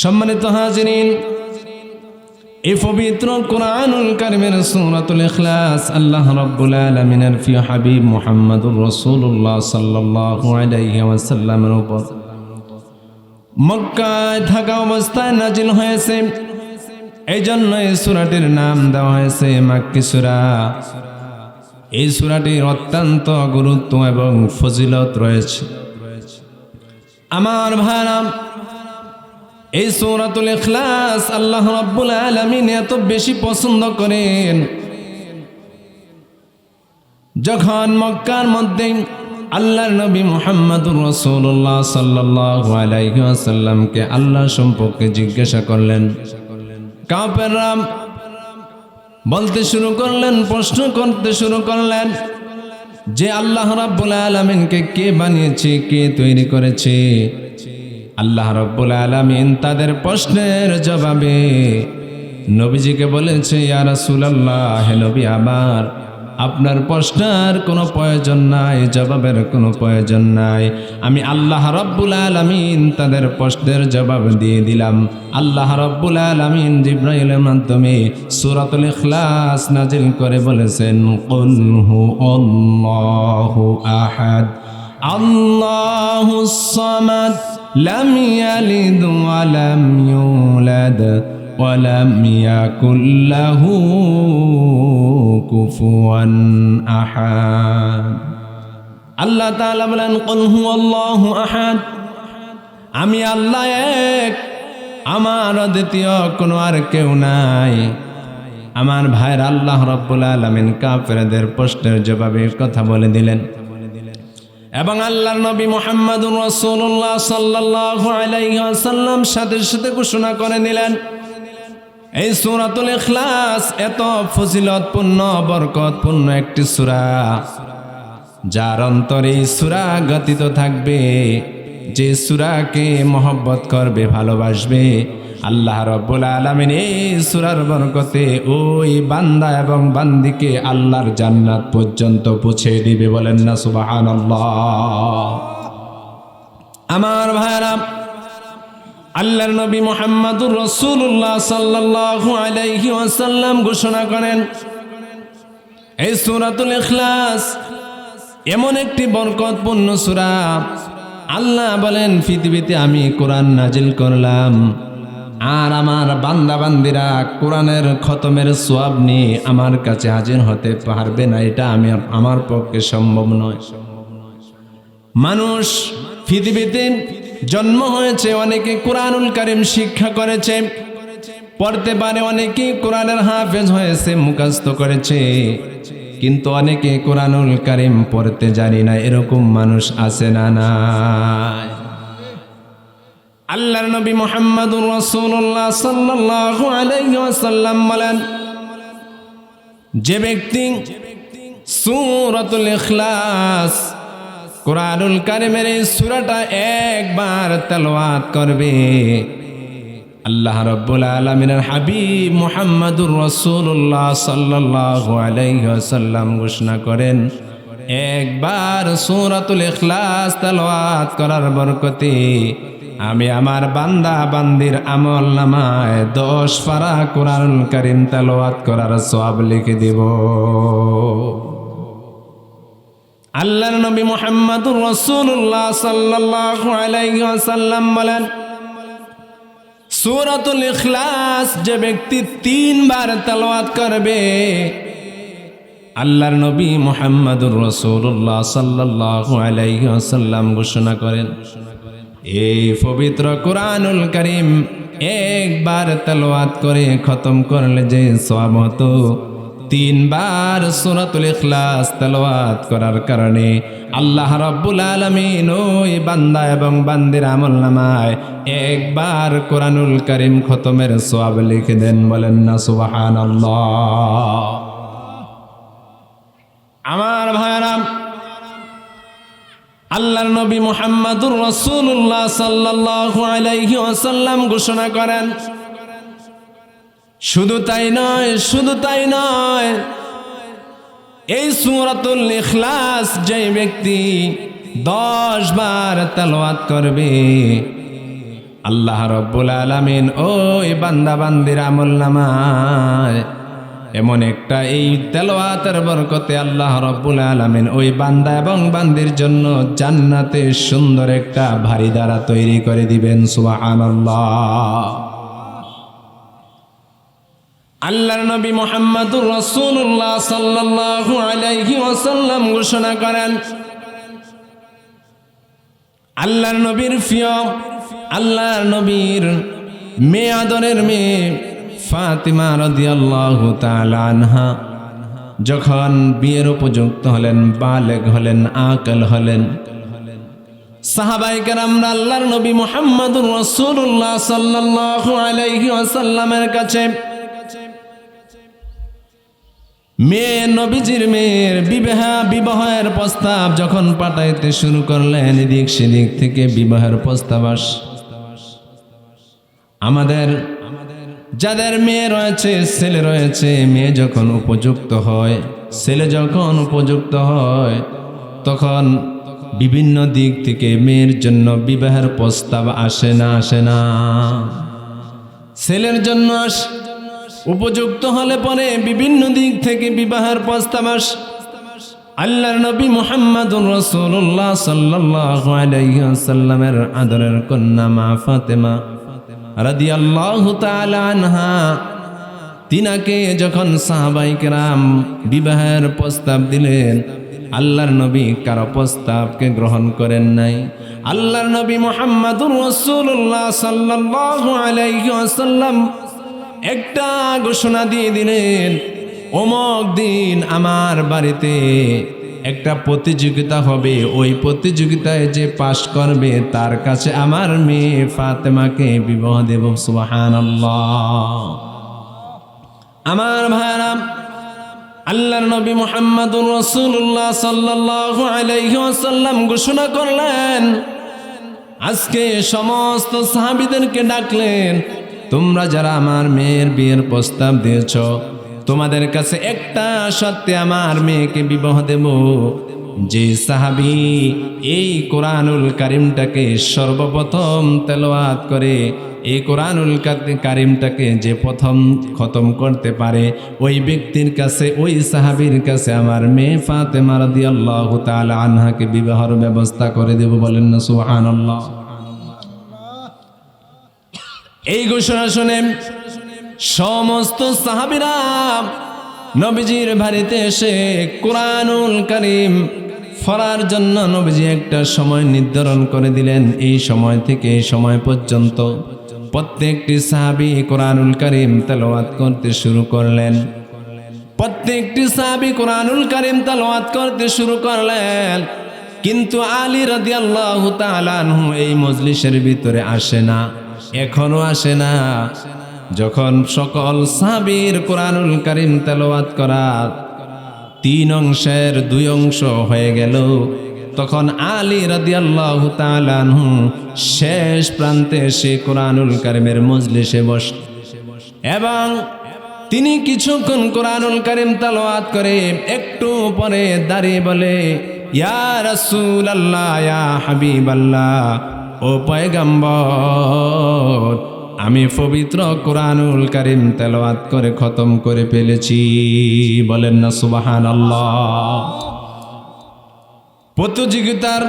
সম্মানিত হাজিরিন, এই পবিত্র কোরআনুল কারিমের সূরাতুল ইখলাস আল্লাহ রাব্বুল আলামিনের প্রিয় হাবিব মুহাম্মদুর রাসূলুল্লাহ সাল্লাল্লাহু আলাইহি ওয়াসাল্লামের উপর মক্কায় থাকা অবস্থায় নাজিল হয়েছে। এই জন্য এই সূরাটির নাম দেওয়া হয়েছে মাক্কি সূরা। এই সূরাটির অত্যন্ত গুরুত্ব এবং ফজিলত রয়েছে। আমার ভাইরাম এই সৌরাতুল ইখলাস আল্লাহ রাব্বুল আলামিন এত বেশি পছন্দ করেন। যখন মক্কার মধ্যে আল্লাহর নবী মুহাম্মদুর আলাইহি ওয়াসাল্লামকে আল্লাহ সম্পর্কে জিজ্ঞাসা করলেন, কাফেররা বলতে শুরু করলেন, প্রশ্ন করতে শুরু করলেন যে আল্লাহ রাব্বুল আলামিনকে কে বানিয়েছে, কে তৈরি করেছে। আল্লাহ রব্বুল আলমিন তাদের প্রশ্নের জবাবে নবীজিকে বলেছে, ইয়া রাসূলুল্লাহ, হে নবী আমার, আপনার প্রশ্নের কোনো প্রয়োজন নাই, জবাবের কোনো প্রয়োজন নাই। আমি আল্লাহ রব্বুল আলমিন তাদের প্রশ্নের জবাব দিয়ে দিলাম। আল্লাহ রব্বুল আলমিন জিব্রাইলের মাধ্যমে সুরাতুল ইখলাস নাজিল করে বলেছেন, কুল আল্লাহু আহাদ আল্লাহুস সামাদ لم يلد ولم يولد ولم يكن له كفوا أحد আল্লাহ তাআলা বলেন قل هو الله أحد আমি আল্লাহ এক আমার দ্বিতীয় কোনো আর কেউ নাই আমার ভাইয়ের আল্লাহ রব্বুল আলমিন কাফেরদের প্রশ্নের জবাবে কথা বলে দিলেন এবং আল্লাহ নবী মোহাম্মদুর রসুল্লাহ সাল্লাহ আলাইসাল্লাম সাথে সাথে ঘোষণা করে নিলেন, এই সুরাতুল ইখলাস এত ফজিলতপূর্ণ, বরকতপূর্ণ একটি সুরা, যার অন্তরে সুরা গতিত থাকবে, যে সুরাকে মহব্বত করবে, ভালোবাসবে আল্লাহ রব্বুল আলমিন এই সুরার বরকতে ওই বান্দা এবং বান্দিকে আল্লাহর জান্নাত পর্যন্ত পৌঁছে দিবে বলেন না সুবাহান আমার ভাইরা আল্লাহর নবী মোহাম্মদুর রসুল্লাহ সাল্লাহ আলাইহি ওয়াসাল্লাম ঘোষণা করেন, এই সুরাতুল ইখলাস এমন একটি বরকতপূর্ণ সুরা। আল্লাহ বলেন, পৃথিবীতে আমি কোরআন নাজিল করলাম। আর আমার বান্দা বান্দিরা কোরআনের খতমের সোয়াব নিয়ে আমার কাছে হাজির হতে পারবে না, এটা আমি আমার পক্ষে সম্ভব নয়। মানুষ পৃথিবীতে জন্ম হয়েছে, অনেকে কোরআনুল কারিম শিক্ষা করেছে, পড়তে পারে, অনেকে কোরআনের হাফেজ হয়েছে মুখাস্ত করেছে, কিন্তু অনেকে কোরআনুল কারিম পড়তে জানি না, এরকম মানুষ আছে না নাই। আল্লাহর নবী মোহাম্মদুর রসুল্লাহ সাল্লাল্লাহু আলাইহি ওয়াসাল্লাম বলেন, যে ব্যক্তি সূরাতুল ইখলাস, কোরআনুল কারিমের এই সূরাটা একবার তেলাওয়াত করবে, আল্লাহ রাব্বুল আলামিনের হাবিব মুহাম্মাদুর রাসূলুল্লাহ সাল্লাল্লাহু আলাইহি ওয়াসাল্লাম ঘোষণা করেন, একবার সূরাতুল ইখলাস তেলাওয়াত করার বরকতে আমি আমার বান্দা বান্দির আমল নামায় দশ পারা কোরআন কারিম তেলাওয়াত করার সওয়াব লিখে দিব। আল্লাহর নবী মুহাম্মাদুর রাসূলুল্লাহ সাল্লাল্লাহু আলাইহি ওয়াসাল্লাম বলেন, সূরাতুল ইখলাস যে ব্যক্তি তিনবার তেলাওয়াত করবে, আল্লাহর নবী মুহাম্মাদুর রাসূলুল্লাহ সাল্লাল্লাহু আলাইহি ওয়াসাল্লাম ঘোষণা করেন। এই পবিত্র কোরআনুল করিম একবার তেলাওয়াত করে খতম করলে যে হতো। তিনবার সূরাতুল ইখলাস তেলাওয়াত করার কারণে আল্লাহ রাব্বুল আলামিন ওই বান্দা এবং বান্দির আমল নামায় একবার কোরআনুল করিম খতমের সওয়াব লিখে দেন বলেন না, সুবহানাল্লাহ। আমার ভাইরা আল্লাহর নবী মুহাম্মাদুর রাসূলুল্লাহ সাল্লাল্লাহু আলাইহি ওয়াসাল্লাম ঘোষণা করেন, শুধু তাই নয়, শুধু তাই নয়, এই সূরাতুল ইখলাস যে ব্যক্তি দশ বার তেলাওয়াত করবে, আল্লাহ রব্বুল আলমিন ওই বান্দা বান্দির আমল নামায় এমন একটা এই তেলোয়াতের বরকতে আল্লাহ রব্বুল আলমিন ওই বান্দা এবং বান্দির জন্য জান্নাতে সুন্দর একটা ভারী দ্বারা তৈরি করে দিবেন, সুবহানাল্লাহ। আল্লাহর নবী মোহাম্মদুর রসুল্লাহ সাল্লাল্লাহু আলাইহি ওয়াসাল্লাম ঘোষণা করেন, আল্লাহর নবীর প্রিয়, আল্লাহর নবীর মেয়ে আদরের মেয়ে ফাতিমা রাদিয়াল্লাহু তাআলা আনহা, যখন বিয়ের উপযুক্ত হলেন, বালেগ হলেন, আকল হলেন, সাহাবাই কেরামরা আল্লাহর নবী মোহাম্মদুর রসুল্লাহ সাল্লাল্লাহু আলাইহি ওয়াসাল্লামের কাছে, মেয়ে নবীজির মেয়ের বিবাহ, বিবাহের প্রস্তাব যখন পাঠাইতে শুরু করলেন, এদিক সেদিক থেকে বিবাহের প্রস্তাব আমাদের যাদের মেয়ে রয়েছে, ছেলে রয়েছে, মেয়ে যখন উপযুক্ত হয়, ছেলে যখন উপযুক্ত হয়, তখন বিভিন্ন দিক থেকে মেয়ের জন্য বিবাহের প্রস্তাব আসে না আসে না। ছেলের জন্য উপযুক্ত হলে পরে বিভিন্ন দিক থেকে বিবাহের প্রস্তাব আস। আল্লাহর নবী সাল্লাল্লাহু আলাইহি ওয়াসাল্লামের আদরের কন্যা মা ফাতেমা তিনাকে যখন সাহাবাই কেরাম বিবাহের প্রস্তাব দিলেন, আল্লাহর নবী কারও প্রস্তাবকে গ্রহণ করেন নাই। আল্লাহর নবী আলাইহি একটা ঘোষণা দিয়ে দিলেন অমক দিন আমার বাড়িতে একটা প্রতিযোগিতা হবে। ওই প্রতিযোগিতায় যে পাশ করবে, তার কাছে আমার মেয়ে ফাতেমাকে বিবাহ দেব। সুবাহান আমার ভাইরাম আল্লাহর নবী মোহাম্মদুর রসুল্লাহ সাল্লাল্লাহু আলাইহি ওয়াসাল্লাম ঘোষণা করলেন, আজকে সমস্ত সাহাবিদেরকে ডাকলেন, তোমরা যারা আমার মেয়ের বিয়ের প্রস্তাব দিয়েছ তোমাদের কাছে একটা সত্যি আমার মেয়েকে বিবাহ দেব। যে সাহাবি এই কোরআনুল কারিমটাকে সর্বপ্রথম তেলাওয়াত করে, এই কোরআনুল কারিমটাকে যে প্রথম খতম করতে পারে, ওই ব্যক্তির কাছে, ওই সাহাবীর কাছে আমার মেয়ে ফাতেমা রাদিয়াল্লাহু তাআলা আনহাকে বিবাহের ব্যবস্থা করে দেব বলেন না, সুবহানাল্লাহ। এই ঘোষণা শুনে সমস্ত সাহাবিরা নবীজির বাড়িতে এসে কোরআনুল করিম ফরার জন্য নবীজি একটা সময় নির্ধারণ করে দিলেন। এই সময় থেকে এই সময় পর্যন্ত প্রত্যেকটি সাহাবি কোরআনুল করিম তেলাওয়াত করতে শুরু করলেন। প্রত্যেকটি সাহাবি কোরআনুল করিম তেলাওয়াত করতে শুরু করলেন। কিন্তু আলী তাআলা আনহু এই মজলিসের ভিতরে আসে না, এখনও আসে না। যখন সকল সাবির কোরআনুল করিম তেলাওয়াত করা তিন অংশের দুই অংশ হয়ে গেল, তখন আলী রাদিয়াল্লাহু তাআলা শেষ প্রান্তে সে কোরআনুল কারিমের মজলিসে বস এবং তিনি কিছুক্ষণ কোরআনুল কারিম তালাওয়াত করে একটু পরে দাঁড়িয়ে বলে, ইয়া রাসূল আল্লাহ ইয়া হাবিব আল্লাহ ও পয়গম্বর আমি পবিত্র কোরআনুল কারিম তেলাওয়াত করে খতম করে ফেলেছি। বলেন না সুবাহান প্রতিযোগিতার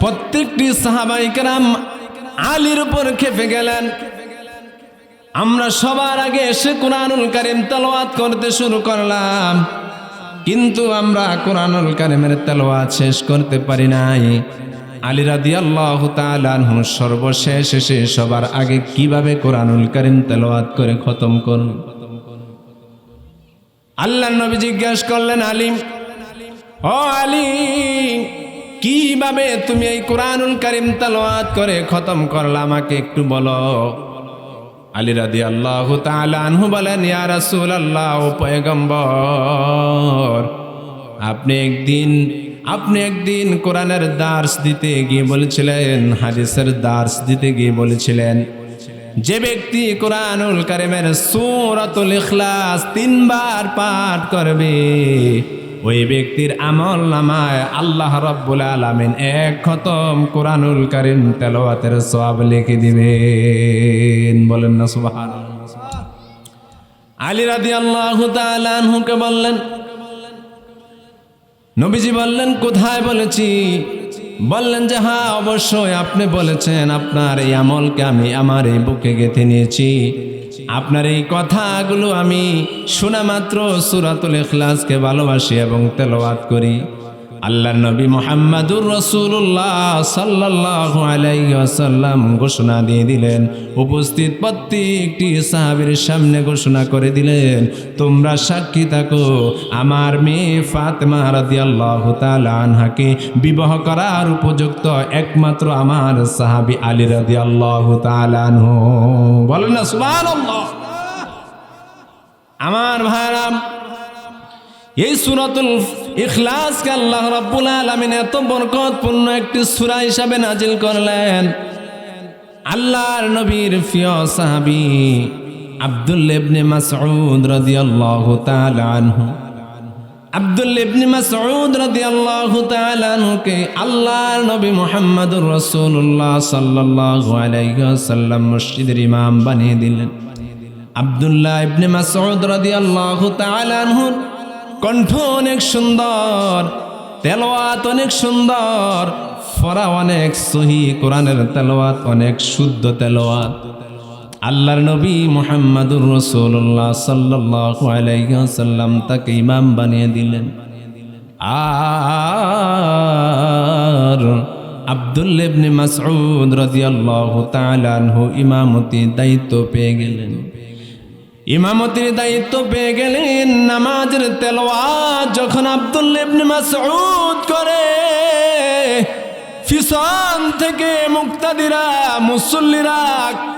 প্রত্যেকটি সাহাবাইকেরাম আলীর উপর খেপে গেলেন। আমরা সবার আগে এসে কোরআনুল কারিম তেলাওয়াত করতে শুরু করলাম। কিন্তু আমরা কোরআনুল কারিমের তেলাওয়াত শেষ করতে পারি নাই। আলী রাদিয়াল্লাহু তাআলা আনহু সর্বশেষ এসে সবার আগে কীভাবে কোরআনুল কারিম তেলাওয়াত করে খতম করুন আল্লাহ নবী জিজ্ঞাসা করলেন, আলিম, ও আলী কীভাবে তুমি এই কোরআনুল করিম তেলাওয়াত করে খতম করলা আমাকে একটু বলো? আলী রাদি আল্লাহ আনহু বলেন, ইয়া রাসূল আল্লাহ পয়গম্বর, আপনি একদিন আপনি একদিন কোরআনের দার্স দিতে গিয়ে বলেছিলেন, হাদিসের দার্স দিতে গিয়ে বলেছিলেন, যে ব্যক্তি কোরআনুল কারিমের সূরাতুল ইখলাস তিনবার পাঠ করবে, ওই ব্যক্তির আমল নামায় আল্লাহ রব্বুল আলামিন এক খতম কোরআনুল কারিম তেলাওয়াতের সওয়াব লিখে দিবেন। বলেন না, সুবহানাল্লাহ। আলী রাদিয়াল্লাহু তাআলা আনহুকে বললেন নবীজি বললেন, কোথায় বলেছি? বললেন যে হ্যাঁ অবশ্যই আপনি বলেছেন, আপনার এই আমলকে আমি আমার এই বুকে গেঁথে নিয়েছি। আপনার এই কথাগুলো আমি শোনা মাত্র সুরাতুল এখলাসকে ভালোবাসি এবং তেলাওয়াত করি। আল্লাহর নবী মোহাম্মদুর রসুল্লাহ সাল্লাহ আলাইসাল্লাম ঘোষণা দিয়ে দিলেন। উপস্থিত প্রত্যেকটি সাহাবির সামনে ঘোষণা করে দিলেন, তোমরা সাক্ষী থাকো, আমার মেয়ে ফাতেমা রাদি আল্লাহ আনহাকে বিবাহ করার উপযুক্ত একমাত্র আমার সাহাবি আলী রাদি আল্লাহ তালানহ বলেন না আমার ভাইরাম এই সুরাতুল ইখলাসকে আল্লাহ রাব্বুল আলামিন এত বরকতপূর্ণ একটি সূরা হিসাবে নাজিল করলেন। আল্লাহর নবীর প্রিয় সাহাবী আব্দুল ইবনে মাসউদ রাদিয়াল্লাহু তাআলা আনহু। আব্দুল ইবনে মাসউদ রাদিয়াল্লাহু তাআলা আনহুকে আল্লাহর নবী মুহাম্মদুর রাসূলুল্লাহ সাল্লাল্লাহু আলাইহি ওয়াসাল্লাম মসজিদের ইমাম বানিয়ে দিলেন। আব্দুল্লাহ ইবনে মাসউদ রাদিয়াল্লাহু তাআলা আনহুর কণ্ঠ অনেক সুন্দর তেলোয়াত অনেক সুন্দর ফরা অনেক সহি, কোরআনের তেলোয়াত অনেক শুদ্ধ তেলোয়াত আল্লাহর নবী মোহাম্মদুর রসুল্লাহ সাল্লাহ তাকে ইমাম বানিয়ে দিলেন। আর আবদুল্লেবনে মাসউদ রাদিয়াল্লাহু তাআলা আনহু ইমামতি দায়িত্ব পেয়ে গেলেন। ইমামতির দায়িত্ব পেয়ে গেলেন নামাজের তেলোয়া যখন ইবনে মাসউদ করে। পিছন থেকে মুক্তাদিরা, মুসল্লিরা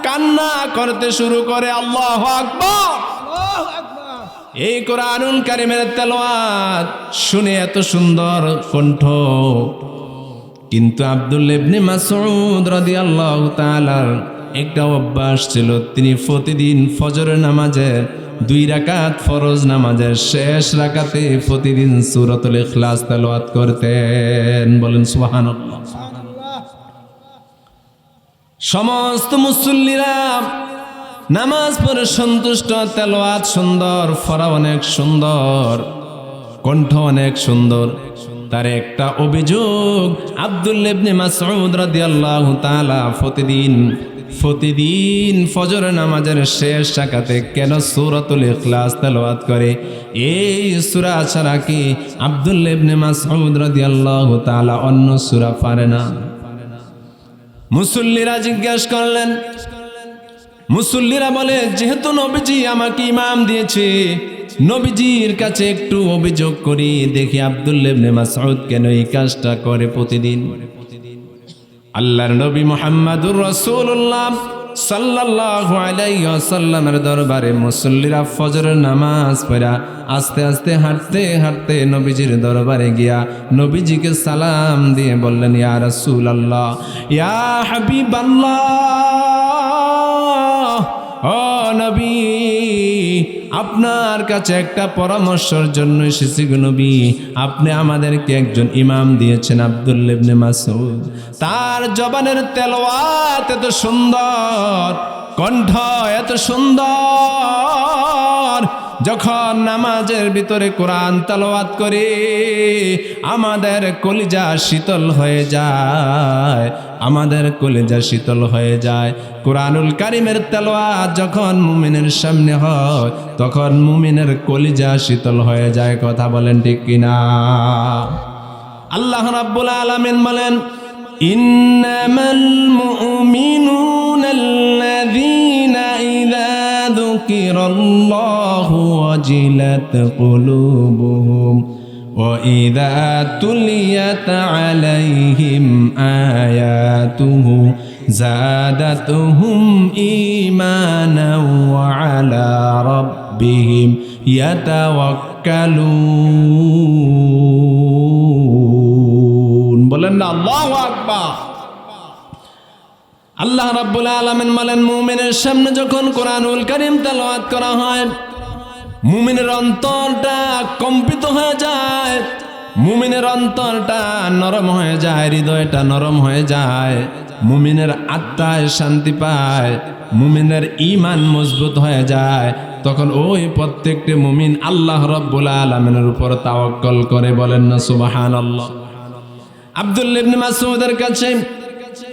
কান্না করতে শুরু করে। আল্লাহ আকবার। এই কোরআনুল কারিমের তেলাওয়াত শুনে এত সুন্দর কণ্ঠ। কিন্তু আব্দুল্লাহ ইবনে মাসউদ রাদিয়াল্লাহু তাআলার একটা অভ্যাস ছিল, তিনি প্রতিদিন ফজরের নামাজের দুই রাকাত ফরজ নামাজের শেষ রাকাতে প্রতিদিন সূরাতুল ইখলাস তেলাওয়াত করতেন। বলেন সুবহানাল্লাহ। সমস্ত মুসল্লিরা নামাজ পড়ে সন্তুষ্ট, তেলাওয়াত সুন্দর ফরা অনেক সুন্দর, কণ্ঠ অনেক সুন্দর। তার একটা অভিযোগ, আব্দুল ইবনে মাসউদ রাদিয়াল্লাহু তাআলা প্রতিদিন প্রতিদিন ফজর নামাজের শেষ শাখাতে কেন সূরাতুল ইখলাস তেলাওয়াত করে? এই সূরা ছাড়া কি আব্দুল ইবনে মাসউদ রাদিয়াল্লাহু তাআলা অন্য সূরা পারে না? মুসল্লিরা জিজ্ঞাসা করলেন, মুসল্লিরা বলে, যেহেতু নবীজি আমাকে ইমাম দিয়েছে, নবীজির কাছে একটু অভিযোগ করি, দেখি আব্দুল্লেবনে মাসউদ কেন এই কাজটা করে প্রতিদিন? আল্লাহর নবী মোহাম্মদুর রসুল্লাহ সাল্লাল্লাহু আলাইহি ওয়াসাল্লামের দরবারে মুসল্লিরা ফজরের নামাজ পড়া, আস্তে আস্তে হাঁটতে হাঁটতে নবীজির দরবারে গিয়া নবীজিকে সালাম দিয়ে বললেন, ইয়া রাসূলুল্লাহ, ইয়া হাবিবাল্লাহ। আপনার কাছে একটা পরামর্শের জন্য এসেছি নবী। আপনি আমাদেরকে একজন ইমাম দিয়েছেন আবদুল্লেবনে মাসুদ তার জবানের তেলোয়াত এত সুন্দর, কণ্ঠ এত সুন্দর। যখন নামাজের ভিতরে কোরআন তালোয়াত করে, আমাদের কলিজা শীতল হয়ে যায়, আমাদের কলিজা শীতল হয়ে যায়। কোরআনুল কারিমের তেলোয়াত যখন মুমিনের সামনে হয়, তখন মুমিনের কলিজা শীতল হয়ে যায়, কথা বলেন ঠিক কিনা? আল্লাহ রাব্বুল আলামিন বলেন, ইন্নামাল মুমিনুনা আল্লাযীনা ইযা ذكر الله وجلت قلوبهم وإذا تليت عليهم آياته زادتهم إيمانا وعلى ربهم يتوكلون بلنا الله أكبر আল্লাহ রাব্বুল আলামিন বলেন, মুমিনের সামনে যখন কোরআনুল কারীম তেলাওয়াত করা হয়, মুমিনের অন্তরটা কম্পিত হয়ে যায়, মুমিনের অন্তরটা নরম হয়ে যায়, হৃদয়টা নরম হয়ে যায়, মুমিনের আত্মায় শান্তি পায়, মুমিনের ইমান মজবুত হয়ে যায়, তখন ওই প্রত্যেকটি মুমিন আল্লাহ রব্বুল আলমিনের উপর তাওয়াক্কল করে, বলেন না সুবাহান আল্লাহ আব্দুল ইবনে মাসউদের কাছে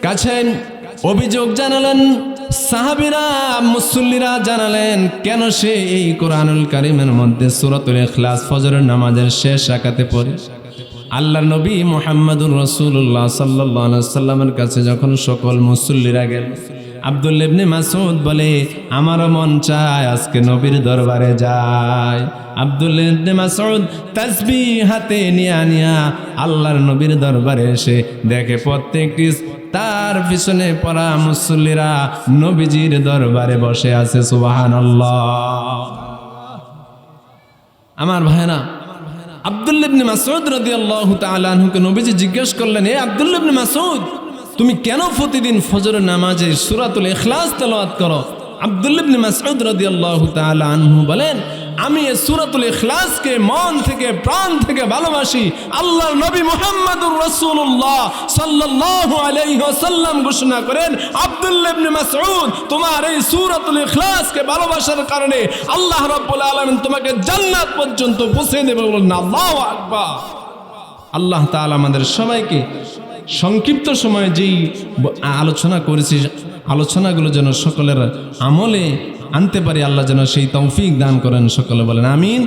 কাছে অভিযোগ জানালেন, সাহাবিরা, মুসল্লিরা জানালেন, কেন সে এই কোরআনুল কারিমের মধ্যে সুরতুল ইখলাস ফজরের নামাজের শেষ আকাতে পড়ে? আল্লাহ নবী মোহাম্মদুর রসুল্লাহ সাল্লাহ সাল্লামের কাছে যখন সকল মুসল্লিরা গেল আব্দুল ইবনে মাসউদ বলে, আমারও মন চায় আজকে নবীর দরবারে যায় আব্দুল ইবনে মাসউদ তাসবিহ হাতে নিয়া নিয়া আল্লাহর নবীর দরবারে এসে দেখে প্রত্যেকটি তার পিছনে পড়া মুসল্লিরা নবীজির দরবারে বসে আছে, সুবহানাল্লাহ। আমার ভাইরা আব্দুল্লাহ ইবনে মাসউদ রাদিয়াল্লাহু তাআলা আনহুকে নবীজি জিজ্ঞেস করলেন, এ আব্দুল্লাহ ইবনে মাসউদ তুমি কেন প্রতিদিন ফজরের নামাজে সূরাতুল ইখলাস তেলাওয়াত করো? আব্দুল্লাহ ইবনে মাসউদ রাদিয়াল্লাহু তাআলা আনহু বলেন, আমি এই সূরাতুল ইখলাসকে মন থেকে, প্রাণ থেকে ভালোবাসি। আল্লাহর নবী মুহাম্মদুর রাসূলুল্লাহ সাল্লাল্লাহু আলাইহি ওয়াসাল্লাম ঘোষণা করেন আব্দুল্লাহ ইবনে মাসউদ, তোমার এই সূরাতুল ইখলাসকে ভালোবাসার কারণে আল্লাহ রাব্বুল আলামিন তোমাকে জান্নাত পর্যন্ত পৌঁছে দেবে বলেন আল্লাহু আকবার। আল্লাহ তাআলা আমাদের সবাইকে সংক্ষিপ্ত সময়ে যেই আলোচনা করেছি, আলোচনাগুলো যেন সকলের আমলে আনতে পারি, আল্লাহ যেন সেই তৌফিক দান করেন, সকলে বলেন আমিন।